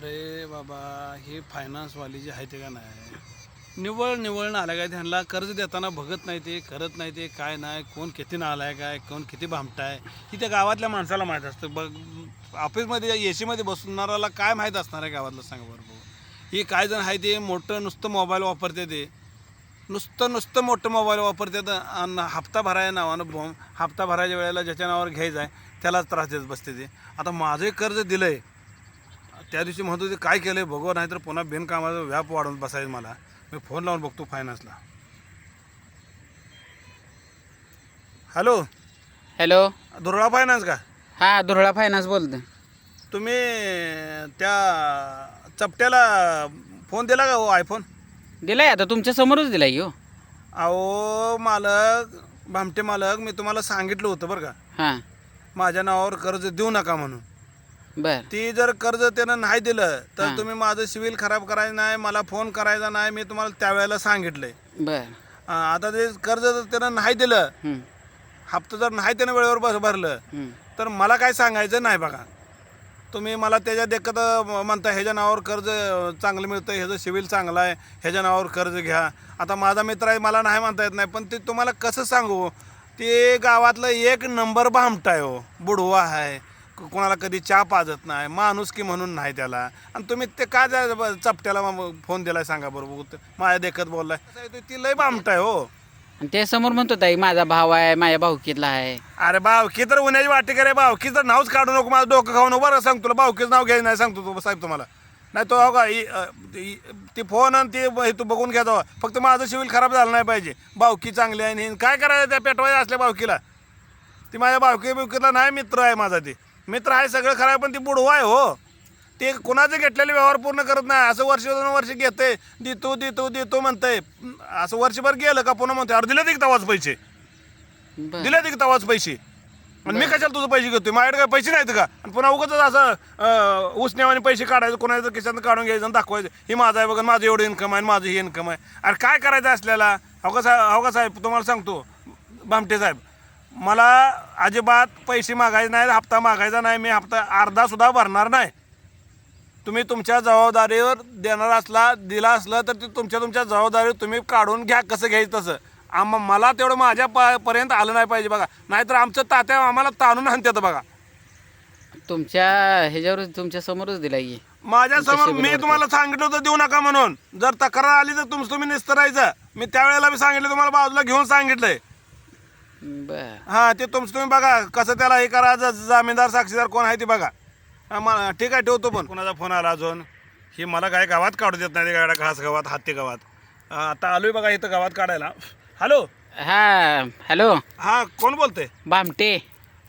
अरे बाबा हे फायनान्सवाली जी आहे ते का नाही? निवळ निवळ आलं काय त्यांना कर्ज देताना बघत नाही ते करत नाही ते काय नाही कोण किती नालाय काय कोण किती भामटाय? ही त्या गावातल्या माणसाला माहीत असतं. बघ ऑफिसमध्ये ए सीमध्ये बसणाऱ्याला काय माहीत असणार आहे गावातलं? सांगा बरं भाऊ. हे काय जण आहे ते? मोठं नुसतं मोबाईल वापरते ते. नुसतं नुसतं मोठं मोबाईल वापरतात आणि हप्ता भरायच्या नावानं भो हप्ता भरायच्या वेळेला ज्याच्या नावावर घ्यायचा आहे त्यालाच त्रास देत बसते ते. आता माझं कर्ज दिलं आहे त्या दिवशी म्हणतो ते काय केलं आहे बघू नाही तर पुन्हा बिनकामाचा व्याप वाढवून बसायचं मला. मी फोन लावून बघतो फायनान्सला हॅलो हॅलो दुर्गा फायनान्स का? हा दुर्ळा फायनान्स बोलतो तुम्ही त्या चपट्याला फोन दिला का हो आयफोन दिलाय आता तुमच्या समोरच दिलाय हो. अहो मालक भामटे मालक मी तुम्हाला सांगितलं होतं बरं का. हां. माझ्या नावावर कर्ज देऊ नका म्हणून. बर. ती जर कर्ज त्यानं नाही दिलं तर. तुम्ही माझं सिव्हिल खराब करायचं नाही मला फोन करायचा नाही मी तुम्हाला त्यावेळेला सांगितलंय बर. आता ते कर्ज जर त्यानं नाही दिलं हप्ता जर नाही त्यानं वेळेवर भर भरलं. तर मला काय सांगायचं नाही बघा. तुम्ही मला त्याच्या देखत म्हणता ह्याच्या नावावर कर्ज अं, चांगलं मिळतं ह्याचं सिव्हिल चांगलं आहे ह्याच्या नावावर कर्ज घ्या. आता माझा मित्र आहे मला नाही म्हणता येत नाही पण ते तुम्हाला कसं सांगू? ते गावातलं एक नंबर भामटा आहे हो बुडवा आहे. कोणाला कधी चहा पाजत नाही माणूस की म्हणून नाही त्याला. आणि तुम्ही ते का चपट्याला फोन दिलाय सांगा बरोबर माझ्या देखत बोललाय. ते- लय भामटा आहे हो. आणि ते समोर म्हणतो ताई माझा भाव आहे माझ्या भाऊकीतला आहे. अरे बावकी तर उन्हाची वाटी करे बावकी तर नावच काढू नको माझं डोकं खाऊ नको. बरं सांग तुला नाव घ्यायचं नाही सांगतो तू साहेब तुम्हाला. नाही तो हो का इ- अ, इ- ती फोन आणि ती ब- हे तू बघून घ्या जावा. फक्त माझं सिव्हिल खराब झालं नाही पाहिजे. बावकी चांगली आहे आणि हे काय करायचं त्या पेटवायच्या असल्या बावकीला ती माझ्या बावकी बिवकीला नाही मित्र आहे माझा ते. मित्र आहे सगळं खरं आहे पण ती बुडवा आहे हो. ते कुणाचे घेतलेले व्यवहार पूर्ण करत नाही. असं वर्ष दोन वर्ष घेते. देतो देतो देतो म्हणतंय. असं वर्षभर गेलं का पुन्हा म्हणतोय अरे दिले ते तवाच पैसे. दिले ते तवाच पैसे. आणि मी कशाला तुझं पैसे घेतोय? माझ्याकडे काय पैसे नाहीत का? आणि पुन्हा उगाच असं उसण्यावाने पैसे काढायचं कोणाचं खिशात काढून घ्यायचं आणि दाखवायचं. ही माझं आहे बघा माझं एवढं इन्कम आहे आणि माझं हे इन्कम आहे. अरे काय करायचं असल्याला? हो का साहेब का साहेब तुम्हाला सांगतो. भामटे साहेब मला अजिबात पैसे मागायचे नाही हप्ता मागायचा नाही मी हप्ता अर्धा सुद्धा भरणार नाही. तुम्ही तुमच्या जबाबदारीवर देणार असला दिला असला तर ते तुमच्या तुमच्या जबाबदारीवर तुम्ही काढून घ्या कसं घ्यायचं तसं. आम मला तेवढं माझ्या प- पर्यंत आलं नाही पाहिजे बघा. नाहीतर आमचं तात्या आम्हाला ताणून आणतात बघा. तुमच्या ह्याच्यावरच तुमच्या समोरच दिलाय की. माझ्यासमोर मी. तुम्हाला सांगितलं होतं देऊ नका म्हणून. जर तक्रार आली तर तुम तुम्ही निस्तरायचं. मी त्यावेळेला मी सांगितलं तुम्हाला बाजूला घेऊन सांगितलंय. बर. हां ते तुमचं तुम्ही बघा कसं त्याला हे करा ज- जामीनदार साक्षीदार कोण आहे ते बघा. हा, मला ठीक आहे ठेवतो पण. कोणाचा फोन आला अजून? हे मला काय गावात काढू देत नाही ते गाड्या खास गावात हत्ती गावात. हा, आता आलोय बघा इथं गावात काढायला. हॅलो? हा हॅलो? हा कोण बोलतंय? भामटे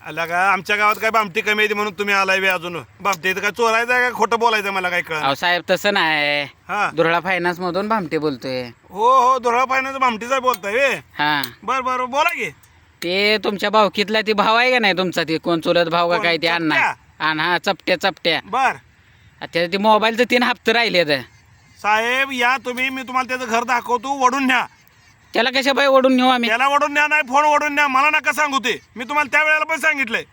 आला का? आमच्या गावात काय बामटी कमी येते म्हणून तुम्ही आलाय बे अजून. बामटी इथं काय चोरायचं आहे का? खोटं बोलायचं मला काय कळ अहो साहेब तसं नाही. हा. दुर्ळा फायनान्स मधून भामटे बोलतोय. हो हो धुळा फायनान्स बामटीचा बोलताय वे हा. बर बर बोला की. ते तुमच्या भावकीतला ती भाव आहे का नाही तुमचा? ते कोण चुलत भाव का कोण? काय ते अण्णा? चपट्या? आणि हा चपट्या चपट्या. बर. त्या ते मोबाईलचं तीन हप्ते राहिले तर साहेब या तुम्ही मी तुम्हाला त्याचं घर दाखवतो वडून न्या. त्याला कशा बाई ओढून नेऊ आम्ही? त्याला वडून न्या नाही फोन वडून न्या. मला नका सांगू ते. मी तुम्हाला त्या वेळेला पण सांगितलंय.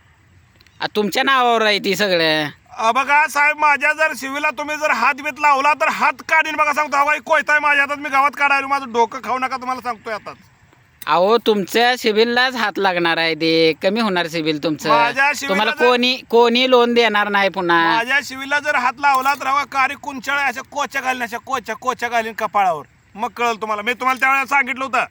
आ, तुमच्या नावावर आहे ती सगळं. अ, बघा साहेब माझ्या जर शिवीला तुम्ही जर हात बीत लावला तर हात काढीन. बघा सांगतो हवा कोयताय माझ्या हातात. मी गावात काढायला माझं डोकं खाऊ नका तुम्हाला सांगतोय आता अहो तुमच्या सिबिललाच हात लागणार आहे ते. कमी होणार सिबिल तुमचं. माझ्या तुम्हाला जर- कोणी कोणी लोन देणार नाही पुन्हा. माझ्या शिवीला जर हात लावला तर हवा कारी कुंचाळ अशा कोच्या घालीन अशा कोच्या कोच्या घालीन कपाळावर. मग कळलं तुम्हाला. मी तुम्हाला त्यावेळेला सांगितलं होतं.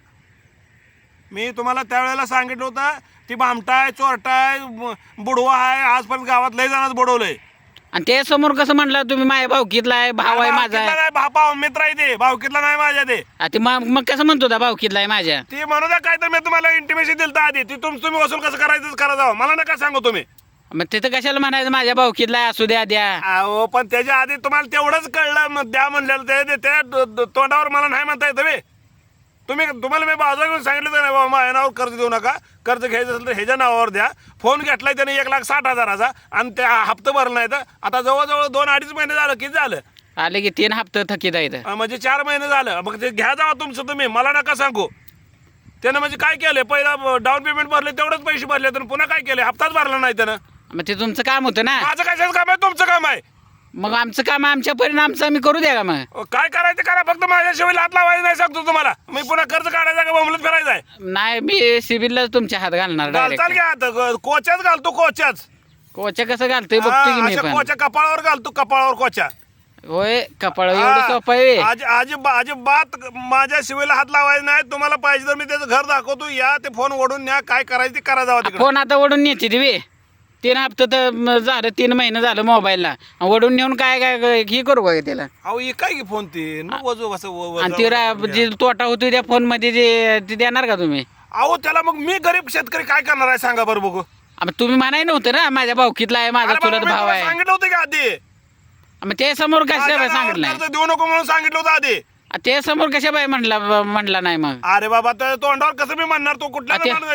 मी तुम्हाला त्यावेळेला सांगितलं होतं ती भामटाय चोरटाय ब- बुडवा आहे आजपर्यंत गावात लय जणांच बुडवलंय. आणि ते समोर कसं म्हणलं तुम्ही माझ्या भावकीतला आहे भाव आहे माझा भावकीतला आहे. नाही भा- भाव मित्र आहे ते भावकीतला नाही माझ्या ते. आ, ते मग मग कसं म्हणतो त्या भावकीतला आहे माझ्या? ती म्हणू द्या काय तर मी तुम्हाला इंटिमेशन दिलं आधी. ती तुम तुम्ही वसूल कसं करायचं करा जावं मला नका सांगू तुम्ही. मग तिथं कशाला म्हणायचं माझ्या भावकीतला आहे असू द्या द्या. अहो पण त्याच्या आधी तुम्हाला तेवढंच कळलं मग द्या म्हणलेलं ते ते- त्या तोंडावर मला नाही म्हणता येतं बे तुम्ही तुम्हाला मी बाजूला घेऊन सांगितलं तर नाही बाबा माझ्या नावावर कर्ज देऊ नका. कर्ज घ्यायचं असेल तर ह्याच्या नावावर द्या. फोन घेतलाय त्याने एक लाख साठ हजाराचा आणि त्या हप्ता भरला नाही तर आता जवळजवळ दोन अडीच महिने झालं. किती झालं? आले की तीन हप्ते थकीत आहेत. अं, म्हणजे चार महिने झालं. मग ते घ्या जावा तुमचं तुम्ही. मला नका सांगू. त्यानं म्हणजे काय केलं पहिला डाऊन पेमेंट भरले तेवढंच पैसे भरले तर पुन्हा काय केले हप्ताच भरला नाही त्यानं. मग ते तुमचं काम होतं ना. माझं कशाचं काम आहे? तुमचं काम आहे. मग आमचं काम आमच्या परिणाम आमचं आम्ही करू द्या का मग? काय करायचं करा फक्त माझ्या शिवाय हात लावायचं नाही सांगतो तुम्हाला. मी पुन्हा कर्ज काढायचा का बोंबलत फिरायचा आहे? नाही मी सिव्हिललाच तुमच्या हात घालणार घालताल डायरेक्ट घ्या आता. ग- कोच्याच घालतो कोच्याच. कोच्या कसं घालतोय बघतो की हा, मी अशा पण. कोच्या कपाळावर घालतो कपाळावर कोच्या. होय कपाळ एवढं सोपं आहे. व्हय. आज अजिबात अजिबात माझ्या शिवेला हात लावायचा नाही तुम्हाला पाहिजे तर मी त्याचं घर दाखवतो. या ते फोन ओढून न्या काय करायचं ते करा जावा तिकडे. फोन आता ओढून नेते दिवे तीन हप्ते तर म- झालं तीन महिने झालं मोबाईलला. ओढून नेऊन काय काय काय- हे करू का त्याला. अहो हे काय की फोन ते? न वजू कसं व- वजा- आणि ते रा- जे तोटा होतो त्या फोनमध्ये जे ते देणार का तुम्ही? अहो त्याला मग मी गरीब शेतकरी काय करणार आहे सांगा बरं बघू. मग तुम्ही म्हणाय नव्हतं ना? माझ्या भाऊकीतला आहे माझा अरे बाबा, चुलत मी भाव तुला आहे. सांगितलं होतं की आधी. मग ते समोर नावावर सांगितलं कर्ज देऊ नको म्हणून सांगितलं होतं आधी. ते समोर कशा बाय म्हणला म्हणला नाही मग? अरे बाबा तर तोंडावर कसं मी म्हणणार तो? कुठला आ, ते- माणूस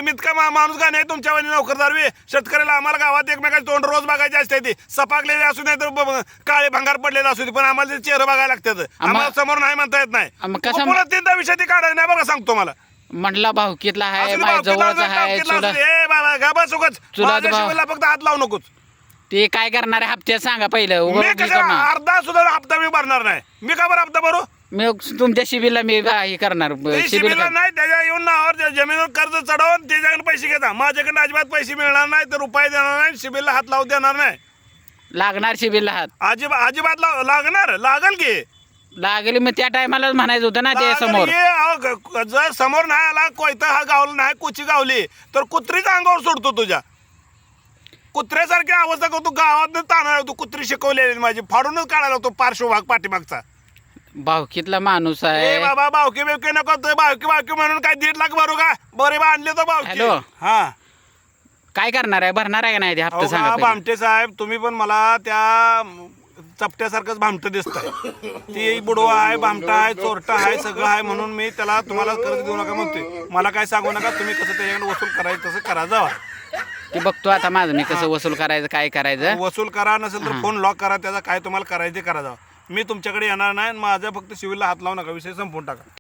मा- का नाही तुमच्या वाणी नोकरदार बी शेतकऱ्याला आम्हाला गावात एकमेकाचे तोंड रोज बघायचे असते ते. सपाकलेले असू नाही तर ब- ब- काळे भंगार पडलेले असू दे पण आम्हाला ते चेहरे बघायला लागतात. आम्हाला समोर नाही म्हणता येत नाही. आ, मग कसं- पुन्हा तीनदा विषय ते काढायला नाही बघा सांगतो मला. म्हणला भाऊकीतला आहे माझ्या जवळचा आहे चुलत भाऊ. फक्त हात लावू नकोच ते काय करणार आहे? हप्त्यात सांगा पहिलं मी हे नका. अर्धा सुद्धा हप्ता मी भरणार नाही. मी का बरं हप्ता भरू? मी तुमच्या शिबिरला मी हे करणार. ते शिबिर शिबिरला नाही त्याच्या येऊन नावावर त्या जमिनीवर कर्ज चढवून त्याच्याकडे पैसे घेता. माझ्याकडे अजिबात पैसे मिळणार नाही तर रुपये देणार नाही शिबिरला हात लावू देणार नाही. लागणार शिबिरला हात. अजिबात अजिबात लाव- लागणार लागल की. लागेल मग त्या टायमाला म्हणायचं होतं ना ते लागल समोर. की, अहो, ग- ग- जर समोर नाही आला कोयता हा गावला नाही कुची गावली तर कुत्रीच अंगावर सोडतो तुझ्या. कुत्र्यासारखी अवस्था करतो गावात ताना तू कुत्री शिकवलेली माझी. फाडूनच काढायला तो पार्श्वभाग पाठीमागचा. भाऊकीतला माणूस ए आहे. बाबा बावकी बिवकी नको तो बावकी बावकी म्हणून काय दीड लाख भरू का? बरे आणले तो बावकी हॅलो. हा. काय करणार आहे? भरणार आहे का नाही ते हप्ता सांगा पहिलं. भामटे साहेब तुम्ही पण मला त्या चपट्यासारखंच भामट दिसताय. ती बुडवा आहे भामटा आहे चोरटा आहे सगळं आहे म्हणून मी त्याला तुम्हाला कर्ज देऊ नका म्हणतोय. मला काय सांगू नका तुम्ही कसं त्याच्याकडे वसूल करायचं तसं करा जावा. ते बघतो आता माझं मी कसं वसूल करायचं काय करायचं. वसूल करा नसेल तर फोन लॉक करा त्याचा काय तुम्हाला करायचं ते करा जावा. मी तुमच्याकडे येणार नाही आणि माझ्या फक्त सिव्हिलला हात लावू नका. विषय संपवून टाका.